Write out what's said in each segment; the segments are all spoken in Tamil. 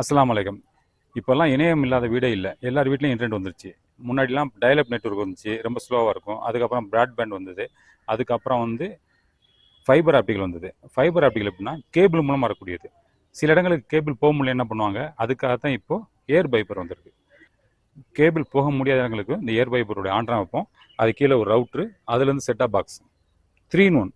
அஸ்லாம் வலைக்கம் இப்போல்லாம் இணையம் இல்லாத வீடே இல்லை. எல்லார் வீட்லேயும் இன்டர்நெட் வந்துருச்சு. முன்னாடிலாம் டயலப் நெட்வொர்க் வந்துச்சு. ரொம்ப ஸ்லோவாக இருக்கும். அதுக்கப்புறம் ப்ராட்பேண்ட் வந்தது. அதுக்கப்புறம் வந்து ஃபைபர் ஆப்டிகல் வந்தது. ஃபைபர் ஆப்டிகல் எப்படின்னா கேபிள் மூலமாக வரக்கூடியது. சில இடங்களுக்கு கேபிள் போக முடியல என்ன பண்ணுவாங்க? அதுக்காக தான் இப்போது ஏர் பைப்பர் வந்திருக்கு. கேபிள் போக முடியாத இடங்களுக்கு இந்த ஏர் பைப்பருடைய ஆண்டனா வைப்போம். அது கீழே ஒரு ரவுட்ரு அதுலேருந்து செட்டாக பாக்ஸ் த்ரீ இன் ஒன்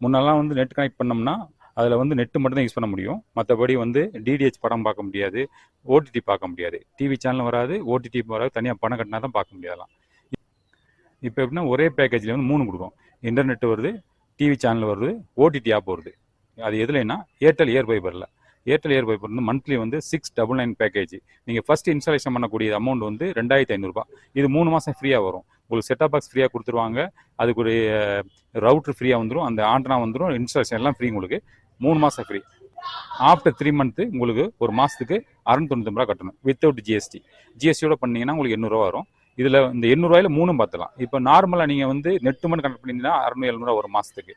முன்னெல்லாம் வந்து நெட் கனெக்ட் பண்ணோம்னா அதில் வந்து நெட்டு மட்டும் தான் யூஸ் பண்ண முடியும். மற்றபடி வந்து டிடிஹெச் படம் பார்க்க முடியாது. ஓடிடி பார்க்க முடியாது. டிவி சேனலும் வராது. ஓடிடி வராது. தனியாக பணம் கட்டினா தான் பார்க்க முடியாதலாம் இப்போ எப்படின்னா ஒரே பேக்கேஜில் வந்து மூணு கொடுக்கும் இன்டர்நெட் வருது டிவி சேனல் வருது ஓடிடி ஆப் வருது. அது எதுலன்னா ஏர்டெல் ஏர் ஃபைபரில் ஏர்டெல் ஏர் ஃபைபர் வந்து மந்த்லி வந்து சிக்ஸ் டபுள் நைன் பேக்கேஜ் நீங்கள் ஃபர்ஸ்ட் இன்ஸ்டாலேஷன் பண்ணக்கூடிய அமௌண்ட் வந்து ரெண்டாயிரத்தி ஐநூறுரூபா இது மூணு மாதம் ஃப்ரீயாக வரும். உங்களுக்கு செட்டாப் பாக்ஸ் ஃப்ரீயாக கொடுத்துருவாங்க. அதுக்குரிய ரவுட்ரு ஃப்ரீயாக வந்துடும் அந்த ஆண்டனா வந்துடும் இன்ஸ்டாலேஷன் எல்லாம் ஃப்ரீ உங்களுக்கு. மூணு மாதம் ஃப்ரீ ஆஃப்டர் த்ரீ மந்த்து உங்களுக்கு ஒரு மாதத்துக்கு அறுநூத்தொண்ணூத்தொம்பது ரூபா கட்டணும். வித்தவுட் ஜிஎஸ்டி ஜிஎஸ்டியோட பண்ணீங்கன்னா உங்களுக்கு எண்ணூறுவா வரும். இதில் இந்த எண்ணூறுவாயில் மூணும் பார்த்துலாம் இப்போ நார்மலாக நீங்கள் வந்து நெட்டு மணி கனெக்ட் பண்ணிங்கன்னா அறுநூறு எழுநூறுவா ஒரு மாதத்துக்கு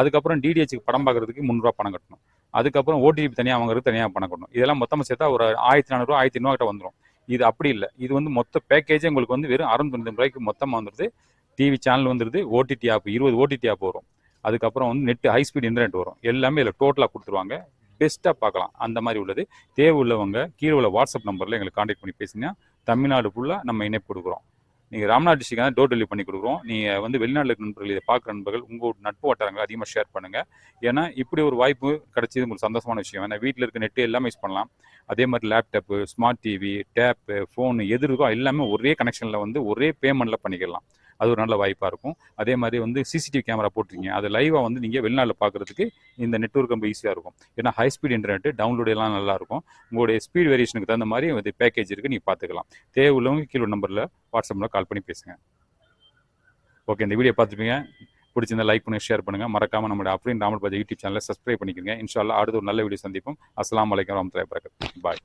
அதுக்கப்புறம் டிடிஹெச்சுக்கு படம் பார்க்குறதுக்கு முந்நூறுரூவா பணம் கட்டணும். அதுக்கப்புறம் ஓடிபி தனியாக வாங்குறது தனியாக பணம் கட்டணும். இதெல்லாம் மொத்தமாக சேர்த்தா ஒரு ஆயிரத்தி நானூறுரூவா ஆயிரத்தி ஐநூறுவா கிட்ட வந்துடும் இது அப்படி இல்லை. இது வந்து மொத்த பேக்கேஜே உங்களுக்கு வந்து வெறும் அறுநூத்தொண்ணூறு ரூபாய்க்கு மொத்தமாக வந்துடுது டிவி சேனல் வந்துடுது ஓடிடி ஆப் இருபது ஓடிடி ஆப் வரும். அதுக்கப்புறம் வந்து நெட் ஹை ஸ்பீட் இன்டர்நெட் வரும். எல்லாமே இதில் டோட்டலாக கொடுத்துருவாங்க. பெஸ்ட்டாக பார்க்கலாம். அந்த மாதிரி உள்ளது. தேவை உள்ளவங்க கீழே உள்ள வாட்ஸ்அப் நம்பரில் எங்களுக்கு காண்டாக்ட் பண்ணி பேசினா தமிழ்நாடு ஃபுல்லாக நம்ம இணைப்பு கொடுக்குறோம். நீங்கள் ராம்நாத் டிஸ்ட்ரிக்ட் தான் டோர் டெலிவரி பண்ணி கொடுக்குறோம். நீங்கள் வந்து வெளிநாட்டில் இருக்க நண்பர்கள் இதை பார்க்குற நண்பர்கள் உங்கள் நட்பு வட்டாரங்களை அதிகமாக ஷேர் பண்ணுங்கள் ஏன்னா இப்படி ஒரு வாய்ப்பு கிடைச்சது உங்களுக்கு சந்தோஷமான விஷயம். ஏன்னா வீட்டில் இருக்க நெட்டு எல்லாமே யூஸ் பண்ணலாம். அதே மாதிரி laptop smart TV tab phone எது இருக்கோ எல்லாமே ஒரே கனெக்ஷனில் வந்து ஒரே பேமெண்ட்டில் பண்ணிக்கலாம். அது ஒரு நல்ல வாய்ப்பாக இருக்கும். அதே மாதிரி வந்து சிசிடிவி கேமரா போட்டிருக்கீங்க. அது லைவாக வந்து நீங்கள் வெளிநாட்டில் பார்க்குறதுக்கு இந்த நெட்ஒர்க் ரொம்ப ஈஸியாக இருக்கும். ஏன்னா ஹை ஸ்பீட் இன்டர்நெட் டவுன்லோடு எல்லாம் நல்லாயிருக்கும் உங்களுடைய ஸ்பீட் வேரியேஷனுக்கு தகுந்த மாதிரி இது பேக்கேஜ் இருக்குது நீங்கள் பார்த்துக்கலாம் தேவை உள்ளவங்க கீழே நம்பரில் வாட்ஸ்அப்பில் கால் பண்ணி பேசுங்க. ஓகே இந்த வீடியோ பார்த்துருப்பீங்க. பிடிச்சிருந்தா லைக் பண்ணி ஷேர் பண்ணுங்க. மறக்காம நம்மளுடைய அப்ரின் ராமல் பாஜா யூடியூப் சேனலை சப்ஸ்கிரைப் பண்ணிக்கோங்க இன்ஷால்லா அடுத்து ஒரு நல்ல வீடியோ சந்திப்போம். அஸ்லாம் வலைக்கம் வரமத்துல பரகத் பாய்